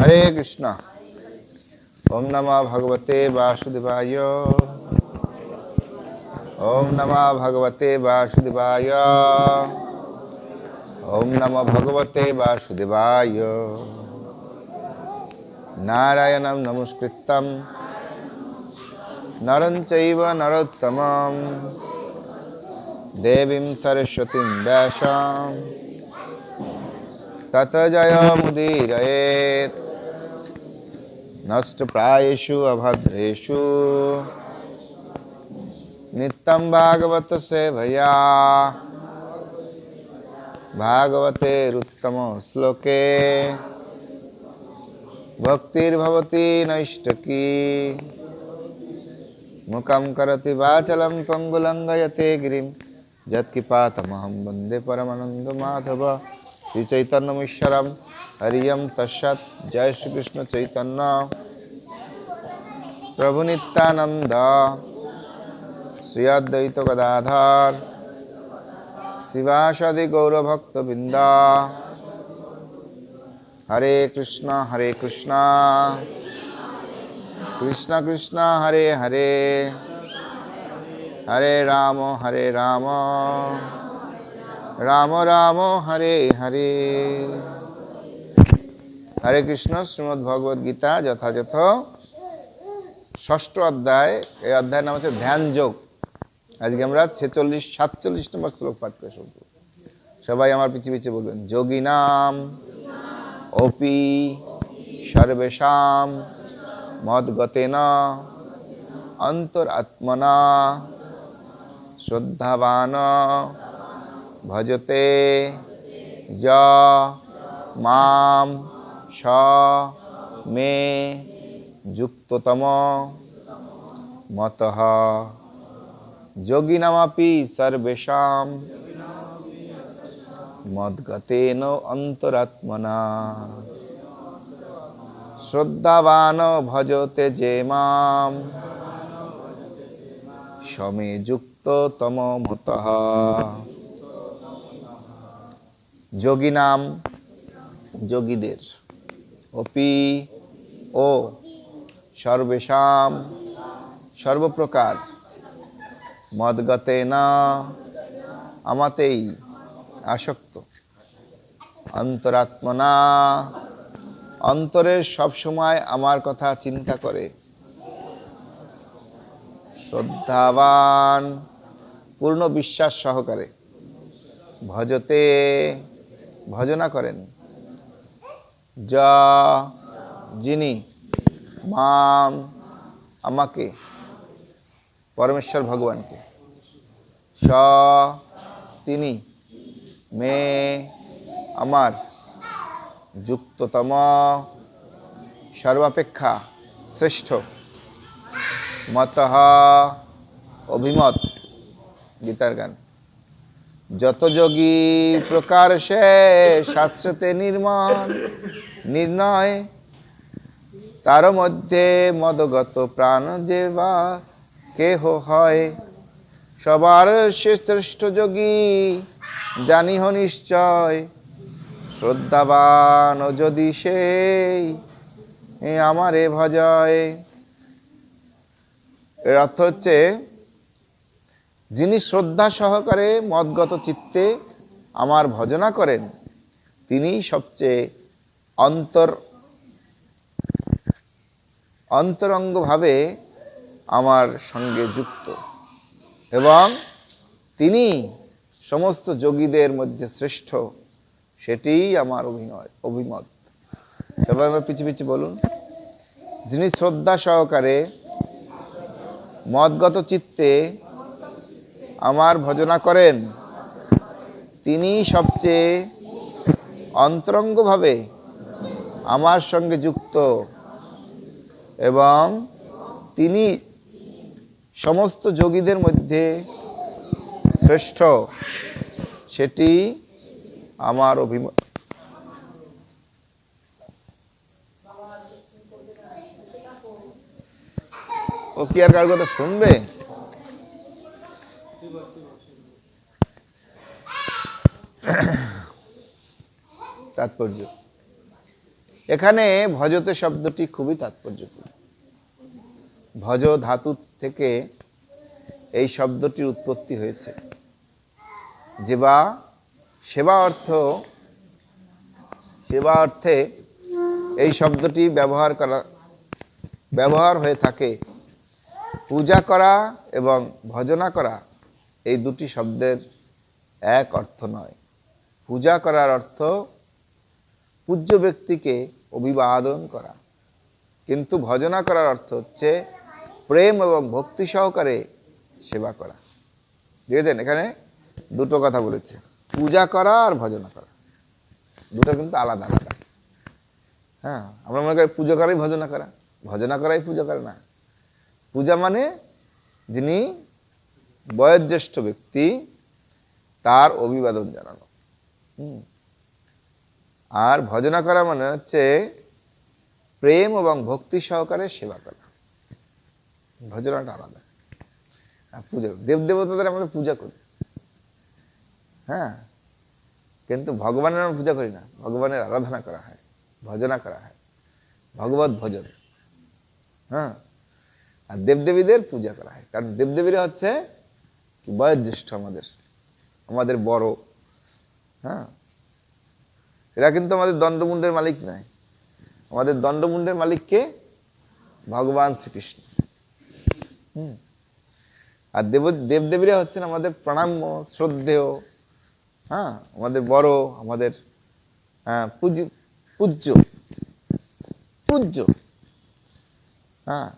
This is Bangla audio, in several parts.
হরে কৃষ্ণ। ওম নমঃ ভগবতে বাসুদেবায়। ওম নমঃ ভগবতে বাসুদেবায়। ওম নমঃ ভগবতে বাসুদেবায়। নারায়ণং নমস্কৃত্যং নরং চৈব নরোত্তমং দেবীং সরস্বতীং তত জয়মুদীরয়েত নষ্টপ্রায়েষু नष्टप्रायेषु अभद्रेषु। नित्यं भागवत सेवया। भागवतेरुत्तमश्लोके भक्तिर्भवति नैष्टकी। मुखं करति वाचलं त्वङ्गुलङ्गयते गिरिं। यत्किपातमहं वंदे परमानन्दमाधव। श्रीचैतन्यमीश्वरम्। হরিয়ম তৎসৎ। জয় শ্রীকৃষ্ণ চৈতন্য। প্রভু নিত্যানন্দ। শ্রী অদ্বৈত গদাধর। শিবাসাদি গৌরভক্তবৃন্দ। হরে কৃষ্ণ হরে কৃষ্ণ। কৃষ্ণ কৃষ্ণ, হরে হরে। হরে রাম হরে রাম। রাম রাম, হরে হরে। হরে কৃষ্ণ, শ্রীমদ্ ভগবদ গীতা, যথাযথ। ষষ্ঠ অধ্যায়, এই অধ্যায়ের নাম হচ্ছে ধ্যান যোগ। আজকে আমরা ছেচল্লিশ, সাতচল্লিশ নম্বর শ্লোক পাঠ করে শুনব। সবাই আমার পিছিয়ে পিছিয়ে বলবেন, যোগী নাম, অপি, সর্বেশাম, মদগতেন, অন্তরাত্মনা, শ্রদ্ধাবান, ভজতে, য, মাম স মে যুক্ততম মত যোগিনামাপি সর্বেশাম মদ্গতেন অন্তরাত্মনা শ্রদ্ধাবান ভজতে যে মাম সমে যুক্ততম মত যোগী নাম যোগীদের অপি, ও, সর্বেশাম, সর্বপ্রকার। মদগতে না, আমাতেই আসক্ত। অন্তরাত্মনা, অন্তরের সব সময় আমার কথা চিন্তা করে। শ্রদ্ধাবান, পূর্ণ বিশ্বাস সহকারে। ভজতে, ভজনা করেন। যা যিনি মাম আমাকে, পরমেশ্বর ভগবানকে, স তিনি মে আমার যুক্ততম সর্বাপেক্ষা শ্রেষ্ঠ। মত অভিমত, গীতার গান। যত যোগী প্রকার সে শাস্ত্রতে নির্মাণ নির্ণয়, তার মধ্যে মদগত প্রাণ যে বা কেহ হয়। সবার সে শ্রেষ্ঠ যোগী জানিহ নিশ্চয়, শ্রদ্ধাবান যদি সেই আমারে ভজয়। এর অর্থ হচ্ছে যিনি শ্রদ্ধা সহকারে মদগত চিত্তে আমার ভজনা করেন, তিনি সবচেয়ে অন্তর, অন্তরঙ্গভাবে আমার সঙ্গে যুক্ত। এবং তিনি সমস্ত যোগীদের মধ্যে শ্রেষ্ঠ, সেটিই আমার অভিনয়, অভিমত। সবাই আমার পিছু পিছিয়ে বলুন, যিনি শ্রদ্ধা সহকারে মদগত চিত্তে আমার ভজনা করেন, তিনি সবচেয়ে অন্তরঙ্গভাবে আমার সঙ্গে যুক্ত এবং তিনি সমস্ত যোগীদের মধ্যে শ্রেষ্ঠ। সেটি আমার অভিমত। ও কি আর কার কথা শুনবে? তাৎপর্য। এখানে ভজতে শব্দটি খুবই তাৎপর্যপূর্ণ। ভজ ধাতু থেকে এই শব্দটির উৎপত্তি হয়েছে। যেবা, সেবা অর্থ, সেবা অর্থে এই শব্দটি ব্যবহার করা, ব্যবহার হয়ে থাকে। পূজা করা এবং ভজনা করা এই দুটি শব্দের এক অর্থ নয়। পূজা করার অর্থ পূজ্য ব্যক্তিকে অভিবাদন করা। কিন্তু ভজনা করার অর্থ হচ্ছে প্রেম এবং ভক্তি সহকারে সেবা করা। দেখেছেন এখানে দুটো কথা বলেছে। পূজা করা আর ভজনা করা। দুটো কিন্তু আলাদা আলাদা। হ্যাঁ আমরা মনে করি পুজো করাই ভজনা করা। ভজনা করাই পুজো করে না। পূজা মানে যিনি বয়োজ্যেষ্ঠ ব্যক্তি, তার অভিবাদন জানানো। হুম। আর ভজনা করা মানে হচ্ছে প্রেম এবং ভক্তি সহকারে সেবা করা। ভজনাটা আলাদা। পূজা, দেব দেবতাদের আমরা পূজা করি। হ্যাঁ কিন্তু ভগবানের আমরা পূজা করি না। ভগবানের আরাধনা করা হয়, ভজনা করা হয়। ভগবত ভজন। হ্যাঁ আর দেবদেবীদের পূজা করা হয়। কারণ দেবদেবীরা হচ্ছে বয়োজ্যেষ্ঠ আমাদের আমাদের বড়। হ্যাঁ এরা কিন্তু আমাদের দণ্ডমুণ্ডের মালিক নয়। আমাদের দণ্ডমুণ্ডের মালিককে ভগবান শ্রীকৃষ্ণ। হুম। আর দেব, দেবদেবীরা হচ্ছেন আমাদের প্রণাম্য শ্রদ্ধেয় হ্যাঁ আমাদের বড়, আমাদের হ্যাঁ পূজ্য পূজ্য পূজ্য হ্যাঁ।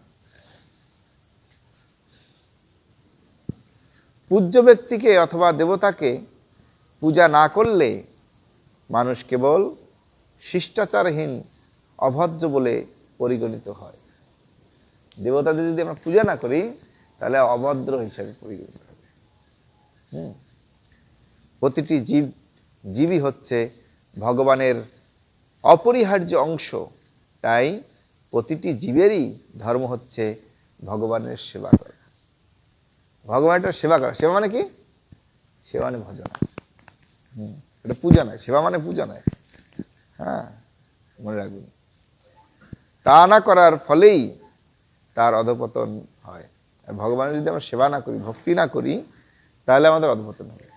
পূজ্য ব্যক্তিকে অথবা দেবতাকে পূজা না করলে মানুষ কেবল শিষ্টাচারহীন, অভদ্র বলে পরিগণিত হয়। দেবতাদের যদি আমরা পূজা না করি, তাহলে অভদ্র হিসাবে পরিগণিত হবে। হুম। প্রতিটি জীব, জীবই হচ্ছে ভগবানের অপরিহার্য অংশ। তাই প্রতিটি জীবেরই ধর্ম হচ্ছে ভগবানের সেবা করা। ভগবানের সেবা করা। সেবা মানে কি? সেবা মানে ভজনা। হুম। এটা পূজা নয়, সেবা মানে পূজা নয়। হ্যাঁ মনে রাখবেন। তা না করার ফলেই তার অধপতন হয়। আর ভগবানের যদি আমরা সেবা না করি, ভক্তি না করি, তাহলে আমাদের অধপতন হবে।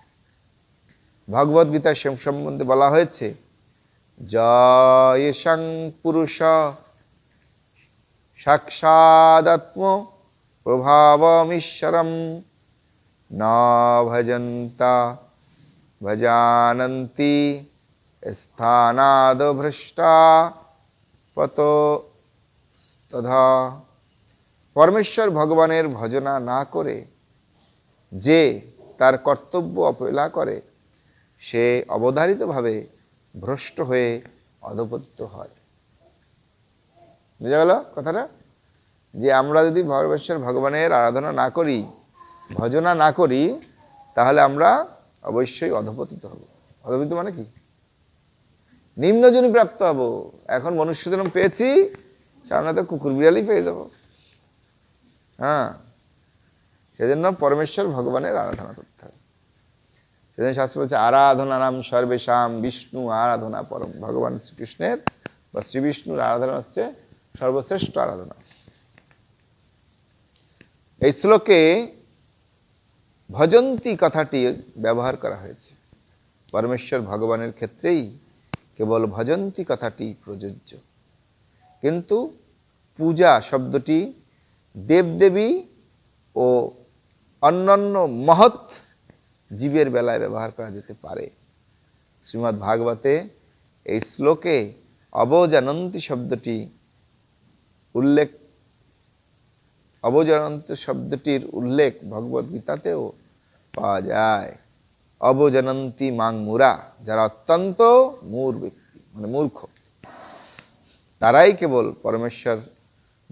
ভগবদ গীতার সম্বন্ধে বলা হয়েছে জয়েশং পুরুষ সাক্ষাদাত্ম প্রভাবমীশ্বরম ন ভজন্তা ভজানন্তি স্থানাদ ভ্রষ্টা পত তথা পরমেশ্বর ভগবানের ভজনা না করে যে তার কর্তব্য অবহেলা করে, সে অবধারিতভাবে ভ্রষ্ট হয়ে অধপতিত হয়। বুঝা গেল কথাটা? যে আমরা যদি পরমেশ্বর ভগবানের আরাধনা না করি, ভজনা না করি, তাহলে আমরা অবশ্যই অধপতিত হব। অধপতিত মানে কি? নিম্নজনী প্রাপ্ত হব। এখন মনুষ্য জন্ম পেয়েছি সামনে তো কুকুর বিড়ালই পেয়ে যাব। হ্যাঁ। সেজন্য পরমেশ্বর ভগবানের আরাধনা করতে হবে। সেজন্য শাস্ত্র বলছে আরাধনা নাম সর্বেশাম বিষ্ণু আরাধনা পরম ভগবান শ্রীকৃষ্ণের বা শ্রী বিষ্ণুর আরাধনা হচ্ছে সর্বশ্রেষ্ঠ আরাধনা। এই শ্লোকে ভজন্তী কথাটি ব্যবহার করা হয়েছে। পরমেশ্বর ভগবানের ক্ষেত্রেই কেবল ভজন্তী কথাটি প্রযোজ্য। কিন্তু পূজা শব্দটি দেবদেবী ও অন্যান্য মহৎ জীবের বেলায় ব্যবহার করা যেতে পারে। শ্রীমদ্ ভাগবতে এই শ্লোকে অবজানন্তী শব্দটি উল্লেখ অবজানন্ত শব্দটির উল্লেখ ভগবদ গীতাতেও পাওয়া যায়। অবজানন্তী মাং মুরা, যারা অত্যন্ত মূর ব্যক্তি মানে মূর্খ। তারাই কেবল পরমেশ্বর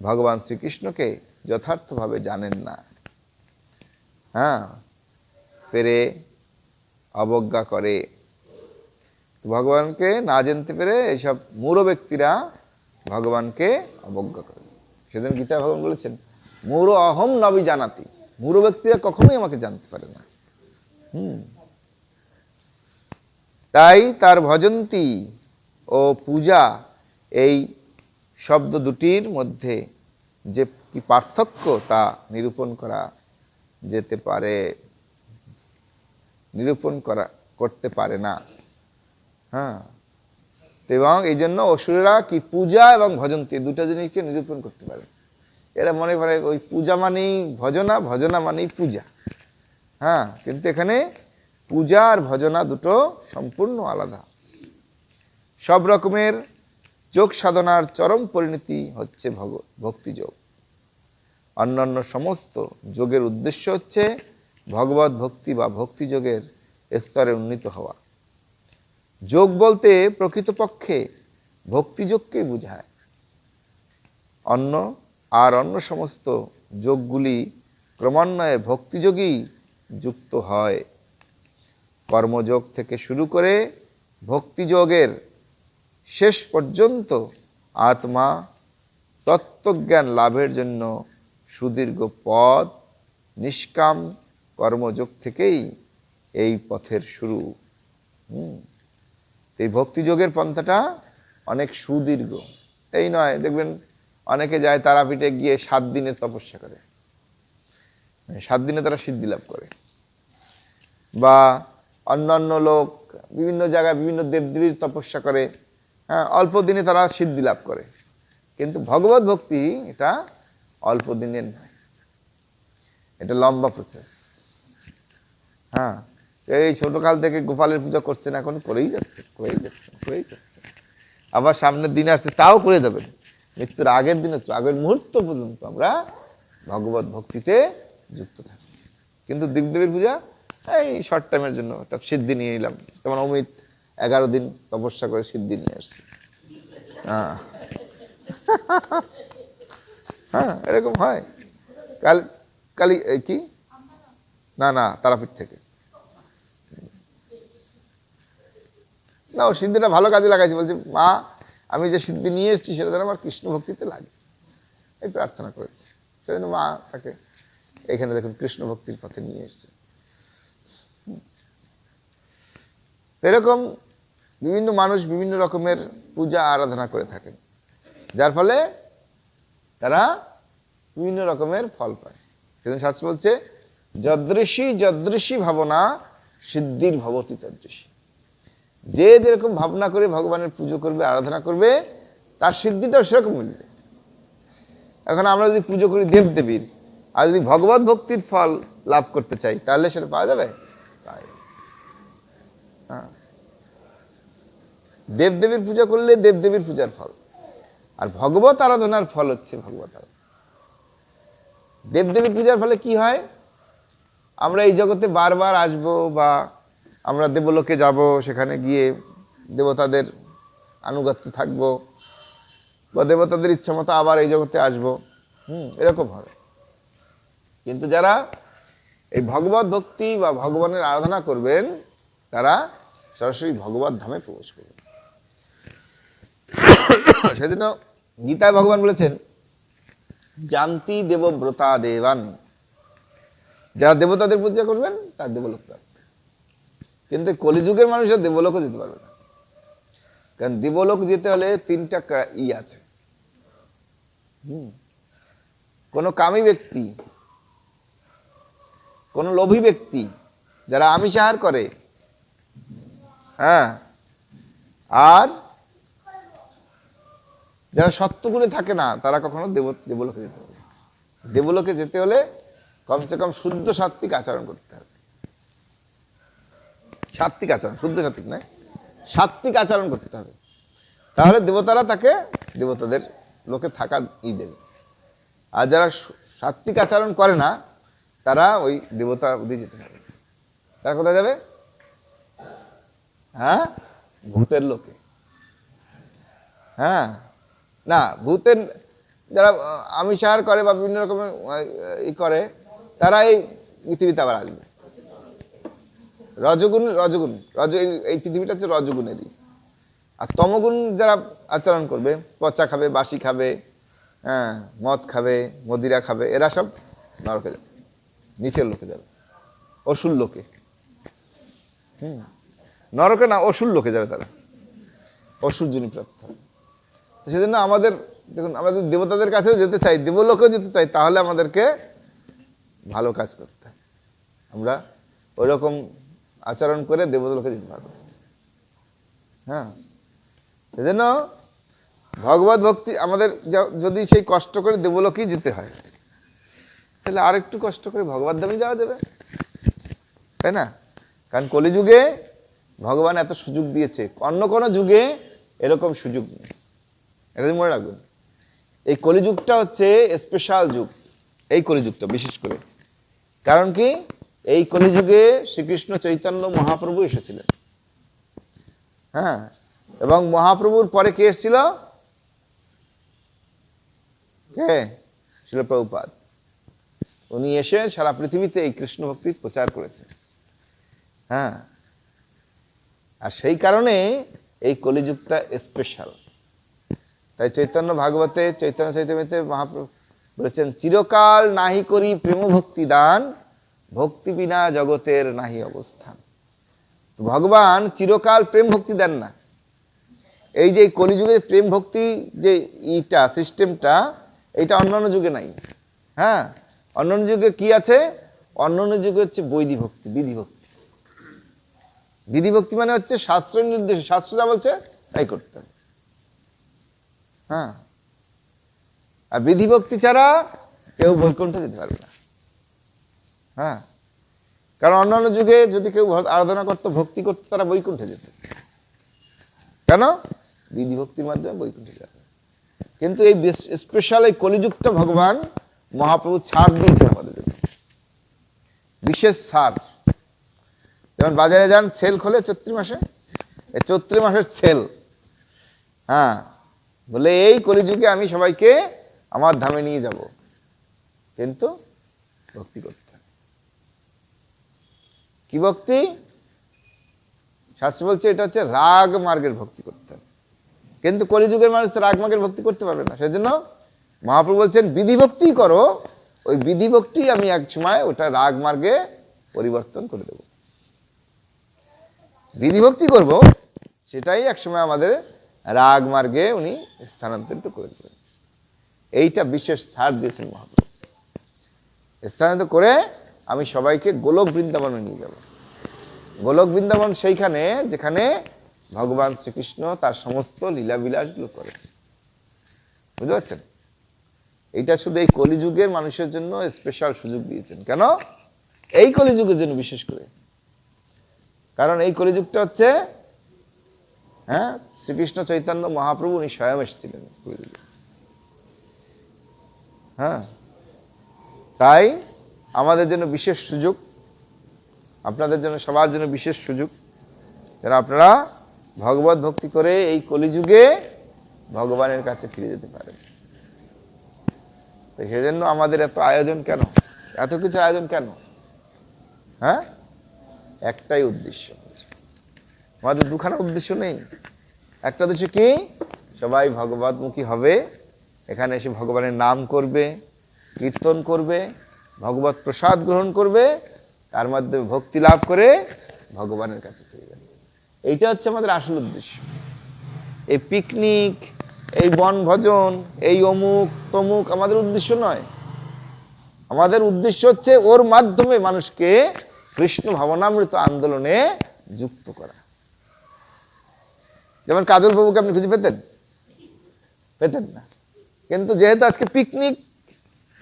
ভগবান শ্রীকৃষ্ণকে যথার্থভাবে জানেন না। হ্যাঁ পেরে অবজ্ঞা করে। ভগবানকে না জানতে পেরে এইসব মূঢ় ব্যক্তিরা ভগবানকে অবজ্ঞা করে। সেদিন গীতা ভগবান বলেছেন মূঢ় অহম নবী জানাতি। মূঢ় ব্যক্তিরা কখনোই আমাকে জানতে পারে না। হুম। তাই তার ভজন্তী ও পূজা এই শব্দ দুটির মধ্যে যে কি পার্থক্য তা নিরূপণ করা যেতে পারে, নিরূপণ করা, করতে পারে না। হ্যাঁ। এবং এই জন্য অসুরেরা কি পূজা এবং ভজন্তি দুটো জিনিসকে নিরূপণ করতে পারে। এরা মনে করে ওই পূজা মানেই ভজনা ভজনা মানেই পূজা। হ্যাঁ কিন্তু এখানে পূজা আর ভজনা দুটো সম্পূর্ণ আলাদা। সব রকমের যোগ সাধনার চরম পরিণতি হচ্ছে ভগ, ভক্তিযোগ। অন্যান্য সমস্ত যোগের উদ্দেশ্য হচ্ছে ভগবত ভক্তি বা ভক্তিযোগের স্তরে উন্নীত হওয়া। যোগ বলতে প্রকৃতপক্ষে ভক্তিযোগকেই বোঝায়। অন্য আর অন্য সমস্ত যোগগুলি ক্রমান্বয়ে ভক্তিযোগেই যুক্ত হয়। কর্মযোগ থেকে শুরু করে ভক্তিযোগের শেষ পর্যন্ত আত্মা তত্ত্বজ্ঞান লাভের জন্য সুদীর্ঘ পথ, নিষ্কাম কর্মযোগ থেকেই এই পথের শুরু। এই ভক্তিযোগের পন্থাটা অনেক সুদীর্ঘ। এই নয়, দেখবেন অনেকে যায় তারাপীঠে গিয়ে সাত দিনের তপস্যা করে। সাত দিনে তারা সিদ্ধি লাভ করে। বা অন্যান্য লোক বিভিন্ন জায়গায় বিভিন্ন দেবদেবীর তপস্যা করে। হ্যাঁ অল্প দিনে তারা সিদ্ধি লাভ করে। কিন্তু ভগবত ভক্তি এটা অল্প দিনের নয়। এটা লম্বা প্রসেস হ্যাঁ এই ছোটকাল থেকে গোপালের পূজা করছেন, এখন করেই যাচ্ছে করেই যাচ্ছে করেই যাচ্ছে আবার সামনের দিন আসছে, তাও করে যাবেন মৃত্যুর আগের দিন হচ্ছে আগের মুহূর্ত পর্যন্ত আমরা ভগবত ভক্তিতে যুক্ত থাকি। কিন্তু দেবদেবীর পূজা, এই শর্ট টাইমের জন্য একটা সিদ্ধি নিয়ে নিলাম যেমন অমিত এগারো দিন তপস্যা করে সিদ্ধি নিয়ে আসছে। হ্যাঁ। হ্যাঁ এরকম হয়। কাল, কালি কি? না না, তারাপীঠ থেকে। না, ও সিদ্ধিটা ভালো কাজে লাগাইছে। বলছে, মা আমি যে সিদ্ধি নিয়ে এসেছি, সেটা যেন আমার কৃষ্ণ ভক্তিতে লাগে। এই প্রার্থনা করেছে। সেজন্য মা তাকে এখানে দেখুন কৃষ্ণ ভক্তির পথে নিয়ে এসছে। এরকম বিভিন্ন মানুষ বিভিন্ন রকমের পূজা আরাধনা করে থাকেন। যার ফলে তারা বিভিন্ন রকমের ফল পায়। সেদিন শাস্ত্র বলছে, যদৃশী যদৃশী ভাবনা সিদ্ধির ভবতী তদৃশী। যে যেরকম ভাবনা করে ভগবানের পুজো করবে, আরাধনা করবে, তার সিদ্ধিটাও সেরকম মিলবে এখন আমরা যদি পুজো করি দেবদেবীর আর যদি ভগবত ভক্তির ফল লাভ করতে চাই, তাহলে সেটা পাওয়া যাবে। হ্যাঁ। দেবদেবীর পূজা করলে দেবদেবীর পূজার ফল। আর ভগবত আরাধনার ফল হচ্ছে ভগবত আরাধনা। দেবদেবীর পূজার ফলে কি হয়? আমরা এই জগতে বারবার আসব বা আমরা দেবলোকে যাব, সেখানে গিয়ে দেবতাদের আনুগত্য থাকব বা দেবতাদের ইচ্ছা মতো আবার এই জগতে আসব। হুম, এরকম হবে। কিন্তু যারা এই ভগবত ভক্তি বা ভগবানের আরাধনা করবেন, তারা সরাসরি ভগবত ধামে প্রবেশ করবেন। সেদিন গীতায় ভগবান বলেছেন, জান্তি দেবব্রতা দেবান। যারা দেবতাদের পূজা করবেন, তার দেবলোক কিন্তু কলিযুগের মানুষরা দেবলোকও যেতে পারবে না কারণ দেবলোক যেতে হলে তিনটা ই আছে হুম। কোনো কামী ব্যক্তি, কোন লোভী ব্যক্তি যারা আমিষ আহার করে হ্যাঁ আর যারা সত্যগুণে থাকে না, তারা কখনো দেব, দেবলোকে যেতে পারবে না। দেবলোকে যেতে হলে কমসে কম শুদ্ধ সাত্বিক আচরণ করতে সাত্বিক আচরণ, শুদ্ধ সাত্বিক নয়, সাত্বিক আচরণ করতে হবে। তাহলে দেবতারা তাকে, দেবতাদের লোকে থাকার ই দেবে। আর যারা সাত্বিক আচরণ করে না, তারা ওই দেবতা অবধি যেতে না। তারা কোথায় যাবে? হ্যাঁ? ভূতের লোকে। হ্যাঁ? না, ভূতের, যারা আমিষাহার করে বা বিভিন্ন রকমের ই করে, তারা এই পৃথিবীতে আবার আসবে। রজগুণ রজগুণ। রজ এই- পৃথিবীটা হচ্ছে রজগুণেরই। আর তমগুণ যারা আচরণ করবে, পচা খাবে, বাসি খাবে হ্যাঁ মদ খাবে, মদিরা খাবে, এরা সব নরকে যাবে, নিচের লোকে যাবে, অসুর লোকে। হুম। নরকে না, অসুর লোকে যাবে তারা। অসুর প্রাপ্ত। হবে সেজন্য আমাদের, দেখুন আমরা যদি দেবতাদের কাছেও যেতে চাই, দেবলোকেও যেতে চাই, তাহলে আমাদেরকে ভালো কাজ করতে আমরা ওই রকম আচরণ করে দেবলোকে যেতে পারবে। হ্যাঁ? সেজন্য ভগবত ভক্তি আমাদের যদি সেই কষ্ট করে দেবলোকেই যেতে হয়, তাহলে আর একটু কষ্ট করে ভগবত ধামে যাওয়া যাবে। তাই না? কারণ কলিযুগে ভগবান এত সুযোগ দিয়েছে, অন্য কোনো যুগে এরকম সুযোগ নেই। এটা মনে রাখবেন এই কলিযুগটা হচ্ছে স্পেশাল যুগ, এই কলিযুগটা বিশেষ করে। কারণ কি? এই কলিযুগে শ্রীকৃষ্ণ চৈতন্য মহাপ্রভু এসেছিলেন। হ্যাঁ এবং মহাপ্রভুর পরে কে এসেছিল? কে? ছিল প্রভুপাদ। উনি এসে সারা পৃথিবীতে এই কৃষ্ণ ভক্তির প্রচার করেছেন। হ্যাঁ আর সেই কারণে এই কলিযুগটা স্পেশাল তাই চৈতন্য ভাগবতে, চৈতন্য চৈতন্যতে মহাপ্রভু বলেছেন, চিরকাল নাহি করি প্রেম ভক্তি দান ভক্তি বিনা জগতের নাহি অবস্থান। ভগবান চিরকাল প্রেম ভক্তি দেন না। এই যে কলিযুগে প্রেম ভক্তি যে ইটা, সিস্টেমটা এটা অন্যান্য যুগে নাই। হ্যাঁ? অন্যান্য যুগে কি আছে? অন্যান্য যুগে হচ্ছে বৈধি ভক্তি, বিধি ভক্তি। বিধি ভক্তি মানে হচ্ছে শাস্ত্র নির্দেশ, শাস্ত্র যা বলছে, তাই করতে হবে। হ্যাঁ? আর বিধি ভক্তি ছাড়া কেউ বৈকুণ্ঠ যেতে পারবে না। হ্যাঁ। কারণ অন্যান্য যুগে যদি কেউ আরাধনা করতো, ভক্তি করতো, তারা বৈকুণ্ঠে যেত। কেন? বিধি ভক্তির মাধ্যমে বৈকুণ্ঠে যাবে কিন্তু এই স্পেশাল এই কলিযুক্ত ভগবান মহাপ্রভু ছাড় দিয়েছেন আমাদের জন্য। বিশেষ ছাড়। যেমন বাজারে যান, সেল খোলে চৈত্রি মাসে। এই চৈত্রি মাসের সেল। হ্যাঁ। বলে এই কলিযুগে আমি সবাইকে আমার ধামে নিয়ে যাব। কিন্তু ভক্তি করতে। কি ভক্তি? শাস্ত্র বলছে এটা হচ্ছে রাগ মার্গের ভক্তি করতে হবে। কিন্তু কলিযুগের মানুষ তো রাগ মার্গের ভক্তি করতে পারবে না। সেজন্য মহাপ্রভু বলছেন, বিধি ভক্তি করো, ওই বিধি ভক্তি আমি এক সময় ওটা রাগ মার্গে পরিবর্তন করে দেব। বিধি ভক্তি করব, সেটাই একসময় আমাদের রাগ মার্গে উনি স্থানান্তরিত করে দেবেন এইটা বিশেষ ছাড় দিয়েছেন মহাপ্রভু। স্থানান্তর করে আমি সবাইকে গোলক বৃন্দাবনে নিয়ে যাব। গোলক বৃন্দাবন সেইখানে, যেখানে ভগবান শ্রীকৃষ্ণ তার সমস্ত লীলাবিলাসগুলো করে বুঝতে পারছেন? এইটা শুধু এই কলিযুগের মানুষের জন্য স্পেশাল সুযোগ দিয়েছেন। কেন? এই কলিযুগের জন্য বিশেষ করে। কারণ এই কলিযুগটা হচ্ছে হ্যাঁ শ্রীকৃষ্ণ চৈতন্য মহাপ্রভু উনি স্বয়ং এসেছিলেন হ্যাঁ তাই আমাদের জন্য বিশেষ সুযোগ, আপনাদের জন্য সবার জন্য বিশেষ সুযোগ। যেন আপনারা ভগবত ভক্তি করে এই কলিযুগে ভগবানের কাছে ফিরে যেতে পারেন। তো সেজন্য আমাদের এত আয়োজন কেন? এত কিছু আয়োজন কেন? হ্যাঁ? একটাই উদ্দেশ্য। আমাদের দুখানা উদ্দেশ্য নেই। একটা উদ্দেশ্য কি? সবাই ভগবতমুখী হবে। এখানে এসে ভগবানের নাম করবে, কীর্তন করবে ভগবত প্রসাদ গ্রহণ করবে, তার মাধ্যমে ভক্তি লাভ করে ভগবানের কাছে ফিরে যাবে। এইটা হচ্ছে আমাদের আসল উদ্দেশ্য। এই পিকনিক, এই বনভোজন, এই অমুক তমুক আমাদের উদ্দেশ্য নয়। আমাদের উদ্দেশ্য হচ্ছে ওর মাধ্যমে মানুষকে কৃষ্ণ ভাবনামৃত আন্দোলনে যুক্ত করা। যেমন কাজল বাবুকে আপনি খুঁজে পেতেন? পেতেন না। কিন্তু যেহেতু আজকে পিকনিক,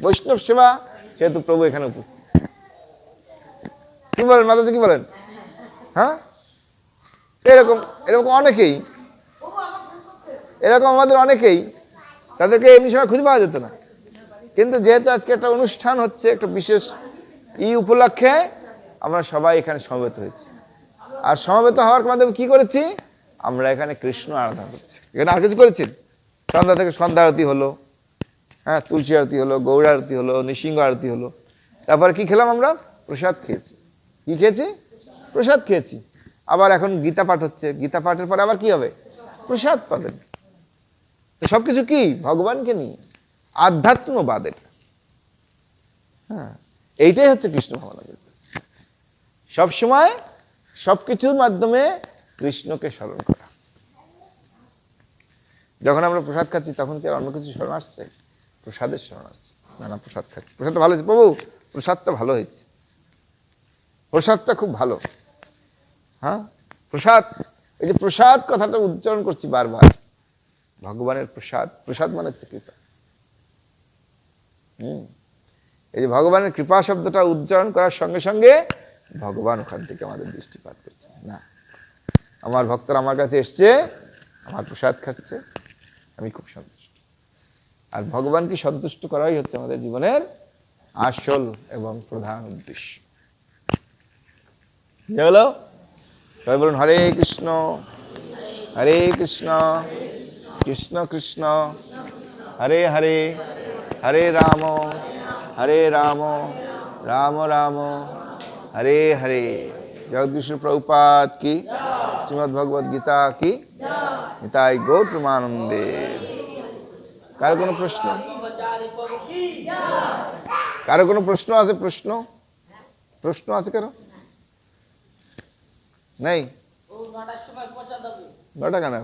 বৈষ্ণব সেবা সেহেতু প্রভু এখানে উপস্থিত। কি বলেন, মাতাজি কি বলেন? হ্যাঁ? এরকম এরকম অনেকেই, এরকম আমাদের অনেকেই, তাদেরকে এমনি সময় খুঁজে পাওয়া যেত না। কিন্তু যেহেতু আজকে একটা অনুষ্ঠান হচ্ছে, একটা বিশেষ ই উপলক্ষে, আমরা সবাই এখানে সমবেত হয়েছি। আর সমবেত হওয়ার মাধ্যমে কি করেছি? আমরা এখানে কৃষ্ণ আরাধনা করছি। এখানে আর কিছু করেছি? সন্ধ্যা থেকে সন্ধ্যা আরতি হলো। হ্যাঁ তুলসী আরতি হলো গৌর আরতি হলো, নৃসিংহ আরতি হলো। তারপর কি খেলাম আমরা? প্রসাদ খেয়েছি। কি খেয়েছি? প্রসাদ খেয়েছি। আবার এখন গীতা পাঠ হচ্ছে। গীতা পাঠের পরে আবার কি হবে? প্রসাদ পাবেন। তো সবকিছু কি? ভগবানকে নিয়ে। আধ্যাত্মবাদ এটা হ্যাঁ এইটাই হচ্ছে কৃষ্ণ ভাবনা কিন্তু সবসময় সবকিছুর মাধ্যমে কৃষ্ণকে স্মরণ করা। যখন আমরা প্রসাদ খাচ্ছি, তখন কি আর অন্য কিছু স্মরণ আসছে? প্রসাদের স্মরণ আসছে না না প্রসাদ খাচ্ছি। প্রসাদটা ভালো হয়েছে। প্রভু প্রসাদটা ভালো হয়েছে। প্রসাদটা খুব ভালো। হ্যাঁ? প্রসাদ, এই যে প্রসাদ কথাটা উচ্চারণ করছি বারবার। ভগবানের প্রসাদ প্রসাদ মানে হচ্ছে কৃপা। হুম? এই যে ভগবানের কৃপা শব্দটা উচ্চারণ করার সঙ্গে সঙ্গে ভগবান ওখান থেকে আমাদের দৃষ্টিপাত করছে। না। আমার ভক্তরা আমার কাছে এসছে, আমার প্রসাদ খাচ্ছে। আমি খুব সন্তুষ্ট আর ভগবানকে সন্তুষ্ট করাই হচ্ছে আমাদের জীবনের আসল এবং প্রধান উদ্দেশ্য। বলুন, হরে কৃষ্ণ হরে কৃষ্ণ কৃষ্ণ কৃষ্ণ, হরে হরে হরে রাম হরে রাম রাম রাম, হরে হরে। জগদীশ্বর প্রভুপাত কি? শ্রীমদ ভগবদ গীতা কি? নিতাই গৌর কারও কোনো প্রশ্ন? কারও কোনো প্রশ্ন আছে প্রশ্ন? প্রশ্ন আছে কারও? নেই? নটা কেন?